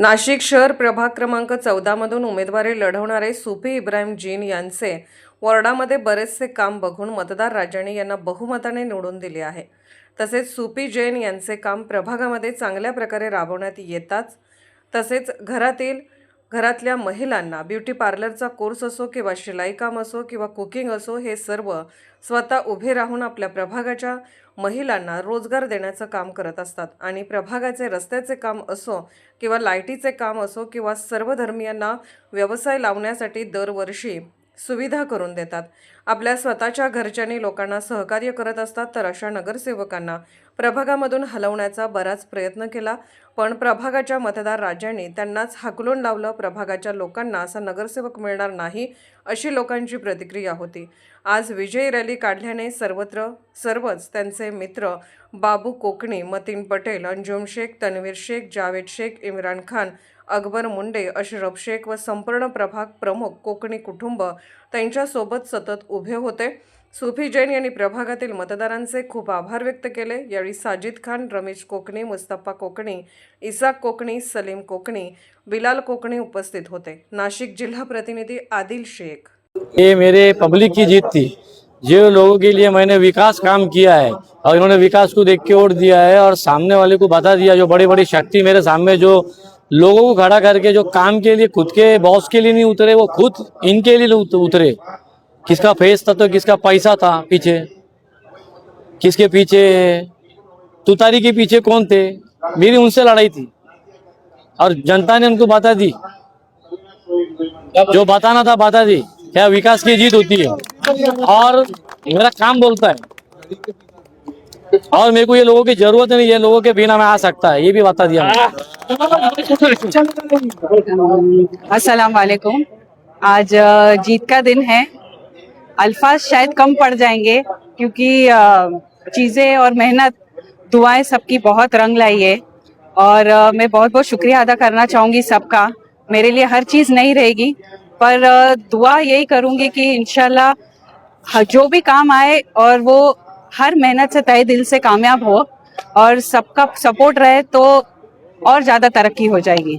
नाशिक शहर प्रभाग क्रमांक चौदामधून उमेदवारी लढवणारे सुफी इब्राहिम जीन यांचे वॉर्डामध्ये बरेचसे काम बघून मतदार राजाने यांना बहुमताने निवडून दिले आहे. तसेच सुपी जैन यांचे काम प्रभागामध्ये चांगल्या प्रकारे राबवण्यात येतात तसेच घरातील घरातल्या महिलांना ब्युटी पार्लरचा कोर्स असो किंवा शिलाई काम असो किंवा कुकिंग असो हे सर्व स्वतः उभे राहून आपल्या प्रभागाच्या महिलांना रोजगार देण्याचं काम करत असतात. आणि प्रभागाचे रस्त्याचे काम असो किंवा लायटीचे काम असो किंवा सर्व धर्मियांना व्यवसाय लावण्यासाठी दरवर्षी सुविधा करून देतात. आपल्या स्वतःच्या घरच्यांनी लोकांना सहकार्य करत असतात तर अशा नगरसेवकांना प्रभागामधून हलवण्याचा बराच प्रयत्न केला. पण प्रभागाच्या मतदार राजांनी त्यांनाच हाकलून लावलं. प्रभागाच्या लोकांना असा नगरसेवक मिळणार नाही अशी लोकांची प्रतिक्रिया होती. आज विजयी रॅली काढल्याने सर्वत्र सर्वच त्यांचे मित्र बाबू कोकणी मतीन पटेल अंजुम शेख तन्वीर शेख जावेद शेख इम्रान खान अकबर मुंडे अशरफ शेख व संपूर्ण प्रभाग प्रमुख कोकणी कुटुंब त्यांच्यासोबत सतत उभे होते. सुफी जैन यांनी प्रभागातील मतदारांचे खूप आभार व्यक्त केले. यावेळी साजिद खान रमेश कोकणी मुस्तफा कोकणी इसाक कोकणी सलीम कोकणी बिलाल कोकणी उपस्थित होते. नाशिक जिल्हा प्रतिनिधी आदिल शेख. ये मेरे पब्लिक की जीत थी। जो लोगों के लिए मैंने विकास काम किया है और इन्होंने विकास को देख के वोट दिया है और सामने वाले को बता दिया जो बड़ी बड़ी शक्ति मेरे सामने जो लोगों को खड़ा करके जो काम के लिए, खुद के बॉस के लिए नहीं उतरे, वो खुद इनके लिए उतरे। किसका फेस था तो किसका पैसा था पीछे? किसके पीछे? तुतारी के पीछे कौन थे? मेरी उनसे लड़ाई थी। और जनता ने उनको बता दी। जो बताना था बता दी। क्या विकास की जीत होती है? और मेरा काम बोलता है। और मेरे को ये लोगों की ज़रूरत नहीं है लोगों के बिना मैं आ सकता है, ये भी बता दिया अस्सलाम वालेकुम आज जीत का दिन है। अल्फाज शायद कम पड़ जाएँगे, क्योंकि चीज़ें और मेहनत, दुआएँ सबकी बहुत रंग लाई है। और मैं बहुत बहुत शुक्रिया अदा करना चाहूँगी सबका। मेरे लिए हर चीज़ नहीं रहेगी, पर दुआ यही करूँगी कि इनशाला जो भी काम आए और वो हर मेहनत से तय दिल से कामयाब हो और सबका सपोर्ट रहे तो और ज़्यादा तरक्की हो जाएगी।